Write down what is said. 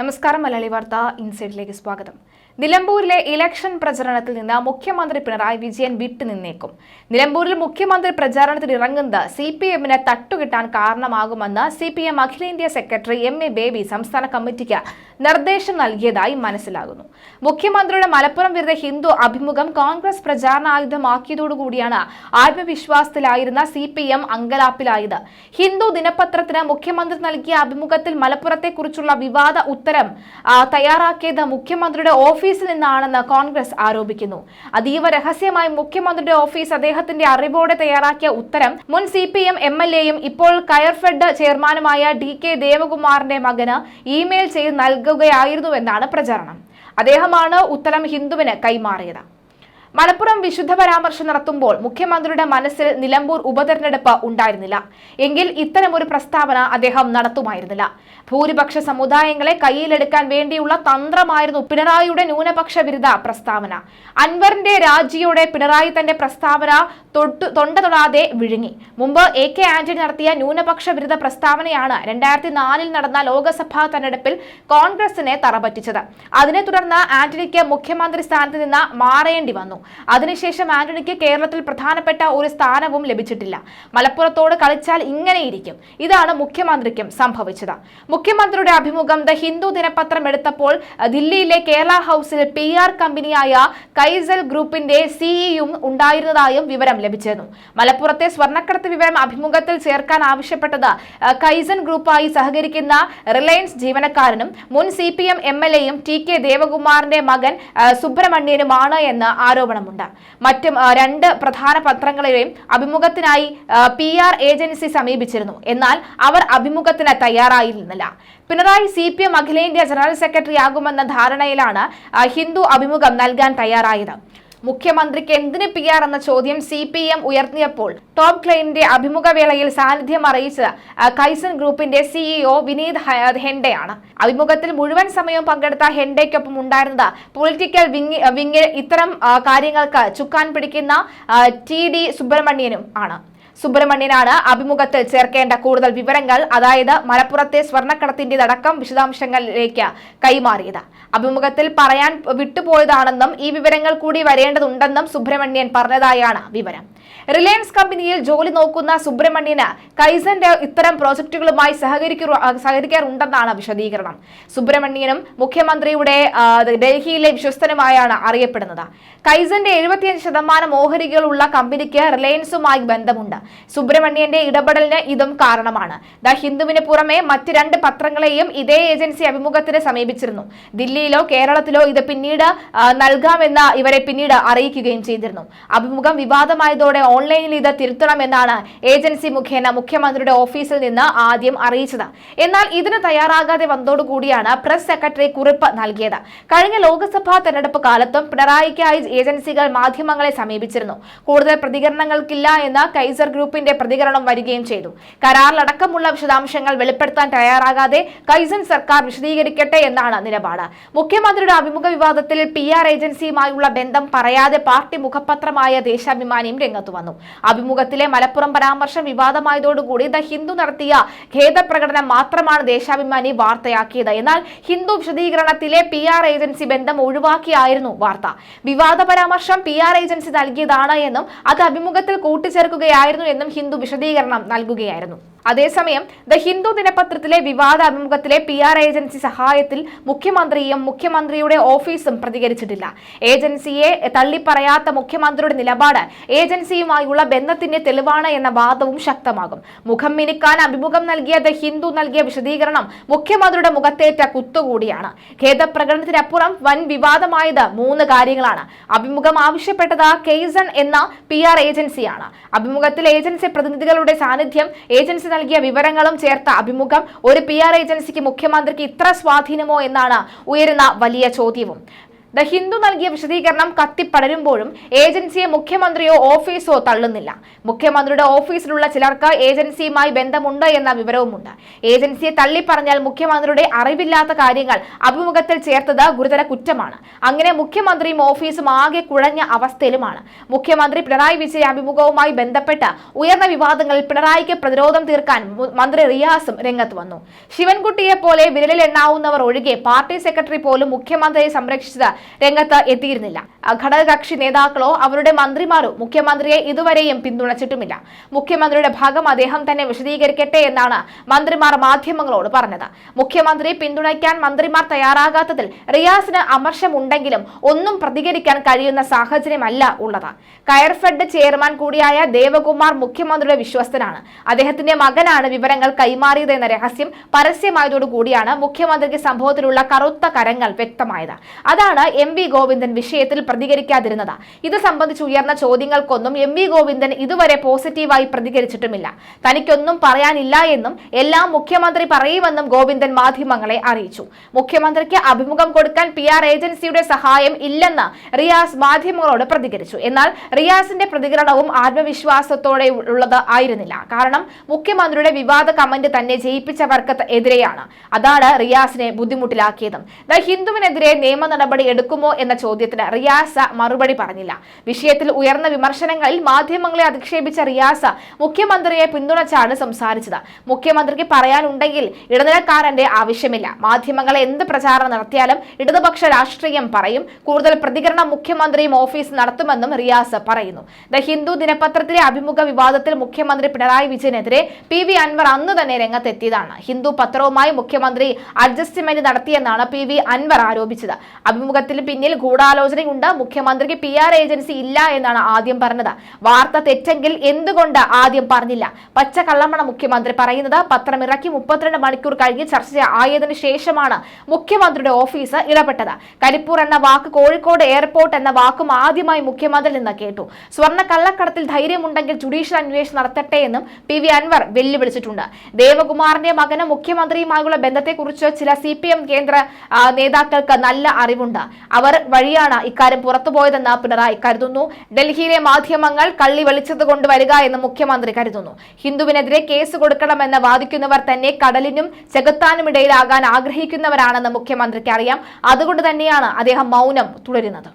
നമസ്കാരം മലയാളി വാർത്ത ഇൻസൈഡിലേക്ക് സ്വാഗതം. നിലമ്പൂരിലെ ഇലക്ഷൻ പ്രചരണത്തിൽ നിന്ന് മുഖ്യമന്ത്രി പിണറായി വിജയൻ വിട്ടുനിന്നേക്കും നിലമ്പൂരിൽ മുഖ്യമന്ത്രി പ്രചാരണത്തിൽ ഇറങ്ങുന്നത് സി പി എമ്മിന് തട്ടുകിട്ടാൻ കാരണമാകുമെന്ന് സി പി എം അഖിലേന്ത്യാ സെക്രട്ടറി എം എ ബേബി സംസ്ഥാന കമ്മിറ്റിക്ക് നിർദ്ദേശം നൽകിയതായി മനസ്സിലാകുന്നു. മുഖ്യമന്ത്രിയുടെ മലപ്പുറം വിരുദ്ധ ഹിന്ദു അഭിമുഖം കോൺഗ്രസ് പ്രചാരണായുധമാക്കിയതോടുകൂടിയാണ് ആത്മവിശ്വാസത്തിലായിരുന്ന സി പി എം അങ്കലാപ്പിലായത്. ഹിന്ദു ദിനപത്രത്തിന് മുഖ്യമന്ത്രി നൽകിയ അഭിമുഖത്തിൽ മലപ്പുറത്തെക്കുറിച്ചുള്ള വിവാദ ഉത്തരം തയ്യാറാക്കിയത് മുഖ്യമന്ത്രിയുടെ ഓഫീസിൽ നിന്നാണെന്ന് കോൺഗ്രസ് ആരോപിക്കുന്നു. അതീവ രഹസ്യമായി മുഖ്യമന്ത്രിയുടെ ഓഫീസ് അദ്ദേഹത്തിന്റെ അറിവോടെ തയ്യാറാക്കിയ ഉത്തരം മുൻ C P M M L എയും ഇപ്പോൾ കയർഫെഡ് ചെയർമാനുമായ ഡി കെ ദേവകുമാറിന്റെ മകന് ഇമെയിൽ ചെയ്ത് നൽകുകയായിരുന്നുവെന്നാണ് പ്രചാരണം. അദ്ദേഹമാണ് ഉത്തരം ഹിന്ദുവിന് കൈമാറിയത്. മലപ്പുറം വിശുദ്ധ പരാമർശം നടത്തുമ്പോൾ മുഖ്യമന്ത്രിയുടെ മനസ്സിൽ നിലമ്പൂർ ഉപതെരഞ്ഞെടുപ്പ് ഉണ്ടായിരുന്നില്ല. എങ്കിൽ ഇത്തരമൊരു പ്രസ്താവന അദ്ദേഹം നടത്തുമായിരുന്നില്ല. ഭൂരിപക്ഷ സമുദായങ്ങളെ കയ്യിലെടുക്കാൻ വേണ്ടിയുള്ള തന്ത്രമായിരുന്നു പിണറായിയുടെ ന്യൂനപക്ഷ വിരുദ്ധ പ്രസ്താവന. അൻവറിന്റെ രാജിയോടെ പിണറായി തന്റെ പ്രസ്താവന തൊട്ടു തൊണ്ട തൊടാതെ വിഴുങ്ങി. മുമ്പ് എ കെ ആന്റണി നടത്തിയ ന്യൂനപക്ഷ വിരുദ്ധ പ്രസ്താവനയാണ് രണ്ടായിരത്തി നാലിൽ നടന്ന ലോക്സഭാ തെരഞ്ഞെടുപ്പിൽ കോൺഗ്രസിനെ തറപറ്റിച്ചത്. അതിനെ തുടർന്ന് ആന്റണിക്ക് മുഖ്യമന്ത്രി സ്ഥാനത്ത് നിന്ന് മാറേണ്ടി വന്നു. അതിനുശേഷം ആന്റണിക്ക് കേരളത്തിൽ പ്രധാനപ്പെട്ട ഒരു സ്ഥാനവും ലഭിച്ചിട്ടില്ല. മലപ്പുറത്തോട് കളിച്ചാൽ ഇങ്ങനെയിരിക്കും. ഇതാണ് മുഖ്യമന്ത്രിക്കും സംഭവിച്ചത്. മുഖ്യമന്ത്രിയുടെ അഭിമുഖം ദ ഹിന്ദു ദിനപത്രം എടുത്തപ്പോൾ ദില്ലിയിലെ കേരള ഹൗസിൽ പി ആർ കമ്പനിയായ കൈസൽ ഗ്രൂപ്പിന്റെ സിഇയും ഉണ്ടായിരുന്നതായും വിവരം ലഭിച്ചിരുന്നു. മലപ്പുറത്തെ സ്വർണക്കടത്ത് വിവരം അഭിമുഖത്തിൽ ചേർക്കാൻ ആവശ്യപ്പെട്ടത് കൈസൻ ഗ്രൂപ്പായി സഹകരിക്കുന്ന റിലയൻസ് ജീവനക്കാരനും മുൻ C P M M L എയും ടി കെ ദേവകുമാറിന്റെ മകൻ സുബ്രഹ്മണ്യനുമാണ് എന്ന് ആരോപണമുണ്ട്. മറ്റും രണ്ട് പ്രധാന പത്രങ്ങളെയും അഭിമുഖത്തിനായി പി ആർ ഏജൻസി സമീപിച്ചിരുന്നു. എന്നാൽ അവർ അഭിമുഖത്തിന് തയ്യാറായിരുന്നില്ല. പിണറായി സി പി എം അഖിലേന്ത്യാ ജനറൽ സെക്രട്ടറി ആകുമെന്ന ധാരണയിലാണ് ഹിന്ദു അഭിമുഖം നൽകാൻ തയ്യാറായത്. മുഖ്യമന്ത്രിക്ക് എന്തിന് പി ആർ എന്ന ചോദ്യം സി പി എം ഉയർത്തിയപ്പോൾ ടോപ്പ് ക്ലൈനിന്റെ അഭിമുഖ വേളയിൽ സാന്നിധ്യം അറിയിച്ചത് കൈസൻ ഗ്രൂപ്പിന്റെ സിഇഒ വിനീത് ഹ- ഹെൻഡെയാണ്. അഭിമുഖത്തിൽ മുഴുവൻ സമയവും പങ്കെടുത്ത ഹെൻഡേക്കൊപ്പം ഉണ്ടായിരുന്നത് പൊളിറ്റിക്കൽ വിങ് വിങ്ങിൽ ഇത്തരം കാര്യങ്ങൾക്ക് ചുക്കാൻ പിടിക്കുന്ന ടി ഡി സുബ്രഹ്മണ്യനും ആണ്. സുബ്രഹ്മണ്യനാണ് അഭിമുഖത്തിൽ ചേർക്കേണ്ട കൂടുതൽ വിവരങ്ങൾ അതായത് മലപ്പുറത്തെ സ്വർണക്കടത്തിന്റെതടക്കം വിശദാംശങ്ങളിലേക്ക് കൈമാറിയത്. അഭിമുഖത്തിൽ പറയാൻ വിട്ടുപോയതാണെന്നും ഈ വിവരങ്ങൾ കൂടി വരേണ്ടതുണ്ടെന്നും സുബ്രഹ്മണ്യൻ പറഞ്ഞതായാണ് വിവരം. റിലയൻസ് കമ്പനിയിൽ ജോലി നോക്കുന്ന സുബ്രഹ്മണ്യന് കൈസന്റെ ഇത്തരം പ്രോജക്റ്റുകളുമായി സഹകരിക്കു സഹകരിക്കാറുണ്ടെന്നാണ് വിശദീകരണം. സുബ്രഹ്മണ്യനും മുഖ്യമന്ത്രിയുടെ ഡൽഹിയിലെ വിശ്വസ്തനുമായാണ് അറിയപ്പെടുന്നത്. കൈസന്റെ എഴുപത്തിയഞ്ച് ശതമാനം ഓഹരികളുള്ള കമ്പനിക്ക് റിലയൻസുമായി ബന്ധമുണ്ട്. സുബ്രഹ്മണ്യന്റെ ഇടപെടലിന് ഇതും കാരണമാണ്. ദ ഹിന്ദുവിന് പുറമെ മറ്റ് രണ്ട് പത്രങ്ങളെയും ഇതേ ഏജൻസി അഭിമുഖത്തിന് സമീപിച്ചിരുന്നു. ദില്ലിയിലോ കേരളത്തിലോ ഇത് പിന്നീട് നൽകാമെന്ന് ഇവരെ പിന്നീട് അറിയിക്കുകയും ചെയ്തിരുന്നു. അഭിമുഖം വിവാദമായതോടെ ഓൺലൈനിൽ ഇത് തിരുത്തണമെന്നാണ് ഏജൻസി മുഖേന മുഖ്യമന്ത്രിയുടെ ഓഫീസിൽ നിന്ന് ആദ്യം അറിയിച്ചത്. എന്നാൽ ഇതിന് തയ്യാറാകാതെ വന്നതോടുകൂടിയാണ് പ്രസ് സെക്രട്ടറി കുറിപ്പ് നൽകിയത്. കഴിഞ്ഞ ലോക്സഭാ തെരഞ്ഞെടുപ്പ് കാലത്തും പിണറായിക്കായി ഏജൻസികൾ മാധ്യമങ്ങളെ സമീപിച്ചിരുന്നു. കൂടുതൽ പ്രതികരണങ്ങൾക്കില്ല എന്ന് കൈസർ ഗ്രൂപ്പിന്റെ പ്രതികരണം വരികയും ചെയ്തു. കരാറിലടക്കമുള്ള വിശദാംശങ്ങൾ വെളിപ്പെടുത്താൻ തയ്യാറാകാതെ കൈസൻ സർക്കാർ വിശദീകരിക്കട്ടെ എന്നാണ് നിലപാട്. മുഖ്യമന്ത്രിയുടെ അഭിമുഖ വിവാദത്തിൽ പി ആർ ഏജൻസിയുമായുള്ള ബന്ധം പറയാതെ പാർട്ടി മുഖപത്രമായ ദേശാഭിമാനിയും രംഗത്തു വന്നു. അഭിമുഖത്തിലെ മലപ്പുറം പരാമർശം വിവാദമായതോടുകൂടി ദ ഹിന്ദു നടത്തിയ ഖേദപ്രകടനം മാത്രമാണ് ദേശാഭിമാനി വാർത്തയാക്കിയത്. എന്നാൽ ഹിന്ദു വിശദീകരണത്തിലെ പി ആർ ഏജൻസി ബന്ധം ഒഴിവാക്കിയായിരുന്നു വാർത്ത. വിവാദ പരാമർശം പി ആർ ഏജൻസി നൽകിയതാണ് എന്നും അത് അഭിമുഖത്തിൽ കൂട്ടിച്ചേർക്കുകയായിരുന്നു എന്നും ഹിന്ദു വിശദീകരണം നൽകുകയായിരുന്നു. അതേസമയം ദ ഹിന്ദു ദിനപത്രത്തിലെ വിവാദ അഭിമുഖത്തിലെ പി ആർ ഏജൻസി സഹായത്തിൽ മുഖ്യമന്ത്രിയും മുഖ്യമന്ത്രിയുടെ ഓഫീസും പ്രതികരിച്ചിട്ടില്ല. ഏജൻസിയെ തള്ളിപ്പറയാത്ത മുഖ്യമന്ത്രിയുടെ നിലപാട് ഏജൻസിയുമായുള്ള ബന്ധത്തിന്റെ തെളിവാണ് എന്ന വാദവും ശക്തമാകും. മുഖം മിനുക്കാൻ അഭിമുഖം നൽകിയ ദ ഹിന്ദു നൽകിയ വിശദീകരണം മുഖ്യമന്ത്രിയുടെ മുഖത്തേറ്റ കുത്തുകൂടിയാണ്. ഖേദപ്രകടനത്തിനപ്പുറം വൻ വിവാദമായത് മൂന്ന് കാര്യങ്ങളാണ്. അഭിമുഖം ആവശ്യപ്പെട്ടത് കെയ്സൺ എന്ന പി ആർ ഏജൻസിയാണ്. അഭിമുഖത്തിൽ ഏജൻസി പ്രതിനിധികളുടെ സാന്നിധ്യം ഏജൻസി നൽകിയ വിവരങ്ങളും ചേർത്ത അഭിമുഖം ഒരു പി ആർ ഏജൻസിക്ക് മുഖ്യമന്ത്രിക്ക് ഇത്ര സ്വാധീനമോ എന്നാണ് ഉയരുന്ന വലിയ ചോദ്യവും. ദ ഹിന്ദു നൽകിയ വിശദീകരണം കത്തിപ്പടരുമ്പോഴും ഏജൻസിയെ മുഖ്യമന്ത്രിയോ ഓഫീസോ തള്ളുന്നില്ല. മുഖ്യമന്ത്രിയുടെ ഓഫീസിലുള്ള ചിലർക്ക് ഏജൻസിയുമായി ബന്ധമുണ്ട് എന്ന വിവരവുമുണ്ട്. ഏജൻസിയെ തള്ളിപ്പറഞ്ഞാൽ മുഖ്യമന്ത്രിയുടെ അറിവില്ലാത്ത കാര്യങ്ങൾ അഭിമുഖത്തിൽ ചേർത്തത് ഗുരുതര കുറ്റമാണ്. അങ്ങനെ മുഖ്യമന്ത്രിയും ഓഫീസും ആകെ കുഴഞ്ഞ അവസ്ഥയിലുമാണ്. മുഖ്യമന്ത്രി പിണറായി വിജയൻ അഭിമുഖവുമായി ബന്ധപ്പെട്ട് ഉയർന്ന വിവാദങ്ങളിൽ പിണറായിക്ക് പ്രതിരോധം തീർക്കാൻ മന്ത്രി റിയാസും രംഗത്ത് വന്നു. ശിവൻകുട്ടിയെ പോലെ വിരലിൽ എണ്ണാവുന്നവർ ഒഴികെ പാർട്ടി സെക്രട്ടറി പോലും മുഖ്യമന്ത്രിയെ സംരക്ഷിച്ചത് രംഗത്ത് എത്തിയിരുന്നില്ല. ഘടകകക്ഷി നേതാക്കളോ അവരുടെ മന്ത്രിമാരോ മുഖ്യമന്ത്രിയെ ഇതുവരെയും പിന്തുണച്ചിട്ടുമില്ല. മുഖ്യമന്ത്രിയുടെ ഭാഗം അദ്ദേഹം തന്നെ വിശദീകരിക്കട്ടെ എന്നാണ് മന്ത്രിമാർ മാധ്യമങ്ങളോട് പറഞ്ഞത്. മുഖ്യമന്ത്രിയെ പിന്തുണയ്ക്കാൻ മന്ത്രിമാർ തയ്യാറാകാത്തതിൽ റിയാസിന് അമർഷമുണ്ടെങ്കിലും ഒന്നും പ്രതികരിക്കാൻ കഴിയുന്ന സാഹചര്യമല്ല ഉള്ളത്. കയർഫെഡ് ചെയർമാൻ കൂടിയായ ദേവകുമാർ മുഖ്യമന്ത്രിയുടെ വിശ്വസ്തനാണ്. അദ്ദേഹത്തിന്റെ മകനാണ് വിവരങ്ങൾ കൈമാറിയത് എന്ന രഹസ്യം പരസ്യമായതോടുകൂടിയാണ് മുഖ്യമന്ത്രിക്ക് സംഭവത്തിലുള്ള കറുത്ത കരങ്ങൾ വ്യക്തമായത്. അതാണ് എം വി ഗോവിന്ദൻ വിഷയത്തിൽ പ്രതികരിക്കാതിരുന്നത്. ഇത് സംബന്ധിച്ച് ഉയർന്ന ചോദ്യങ്ങൾക്കൊന്നും എം വി ഗോവിന്ദൻ ഇതുവരെ പോസിറ്റീവായി പ്രതികരിച്ചിട്ടുമില്ല. തനിക്കൊന്നും പറയാനില്ല എന്നും എല്ലാം മുഖ്യമന്ത്രി പറയുമെന്നും ഗോവിന്ദൻ മാധ്യമങ്ങളെ അറിയിച്ചു. മുഖ്യമന്ത്രിക്ക് അഭിമുഖം കൊടുക്കാൻ പി ആർ ഏജൻസിയുടെ സഹായം ഇല്ലെന്ന് റിയാസ് മാധ്യമങ്ങളോട് പ്രതികരിച്ചു. എന്നാൽ റിയാസിന്റെ പ്രതികരണവും ആത്മവിശ്വാസത്തോടെ ഉള്ളത് ആയിരുന്നില്ല. കാരണം മുഖ്യമന്ത്രിയുടെ വിവാദ കമന്റ് തന്നെ ജയിപ്പിച്ചവർക്ക് എതിരെയാണ് അതാണ് റിയാസിനെ ബുദ്ധിമുട്ടിലാക്കിയതും. ദ ഹിന്ദുവിനെതിരെ നിയമ നടപടി എടുക്കുമോ എന്ന ചോദ്യത്തിന് റിയാസ മറുപടി പറഞ്ഞില്ല. വിഷയത്തിൽ ഉയർന്ന വിമർശനങ്ങളിൽ മാധ്യമങ്ങളെ അധിക്ഷേപിച്ച റിയാസ മുഖ്യമന്ത്രിയെ പിന്തുണച്ചാണ് സംസാരിച്ചത്. മുഖ്യമന്ത്രിക്ക് പറയാനുണ്ടെങ്കിൽ ഇടനിലക്കാരന്റെ ആവശ്യമില്ല. മാധ്യമങ്ങളെ എന്ത് പ്രചാരണം നടത്തിയാലും ഇടതുപക്ഷ രാഷ്ട്രീയം പറയും. കൂടുതൽ പ്രതികരണം മുഖ്യമന്ത്രിയും ഓഫീസ് നടത്തുമെന്നും റിയാസ പറയുന്നു. ദ ഹിന്ദു ദിനപത്രത്തിലെ അഭിമുഖ വിവാദത്തിൽ മുഖ്യമന്ത്രി പിണറായി വിജയനെതിരെ പി വി അൻവർ അന്ന് തന്നെ രംഗത്തെത്തിയതാണ്. ഹിന്ദു പത്രവുമായി മുഖ്യമന്ത്രി അഡ്ജസ്റ്റ്മെന്റ് നടത്തിയെന്നാണ് പി വി അൻവർ ആരോപിച്ചത്. അഭിമുഖത്തിന് പിന്നിൽ ഗൂഢാലോചനയുണ്ട്. മുഖ്യമന്ത്രിക്ക് പി ആർ ഏജൻസി ഇല്ല എന്നാണ് ആദ്യം പറഞ്ഞത്. വാർത്ത തെറ്റെങ്കിൽ എന്തുകൊണ്ട് ആദ്യം പറഞ്ഞില്ല? പച്ച കള്ളമണ മുഖ്യമന്ത്രി പറയുന്നത് പത്രം ഇറക്കി മുപ്പത്തിരണ്ട് മണിക്കൂർ കഴിഞ്ഞ് ചർച്ച ആയതിനു ശേഷമാണ് മുഖ്യമന്ത്രിയുടെ ഓഫീസ് ഇടപെട്ടത്. കരിപ്പൂർ എന്ന വാക്ക് കോഴിക്കോട് എയർപോർട്ട് എന്ന വാക്കും ആദ്യമായി മുഖ്യമന്ത്രി നിന്ന് കേട്ടു. സ്വർണ കള്ളക്കടത്തിൽ ധൈര്യമുണ്ടെങ്കിൽ ജുഡീഷ്യൽ അന്വേഷണം നടത്തട്ടെ എന്നും പി വി അൻവർ വെല്ലുവിളിച്ചിട്ടുണ്ട്. ദേവകുമാറിന്റെ മകന് മുഖ്യമന്ത്രിയുമായുള്ള ബന്ധത്തെക്കുറിച്ച് ചില സി പി എം കേന്ദ്ര നേതാക്കൾക്ക് നല്ല അറിവുണ്ട്. അവർ വഴിയാണ് ഇക്കാര്യം പുറത്തുപോയതെന്ന് പിണറായി കരുതുന്നു. ഡൽഹിയിലെ മാധ്യമങ്ങൾ കള്ളി വെളിച്ചത്ത് കൊണ്ടുവരിക എന്ന് മുഖ്യമന്ത്രി കരുതുന്നു. ഹിന്ദുവിനെതിരെ കേസ് കൊടുക്കണമെന്ന് വാദിക്കുന്നവർ തന്നെ കടലിനും ചെകുത്താനും ഇടയിലാകാൻ ആഗ്രഹിക്കുന്നവരാണെന്ന് മുഖ്യമന്ത്രിക്ക് അറിയാം. അതുകൊണ്ട് തന്നെയാണ് അദ്ദേഹം മൗനം തുടരുന്നത്.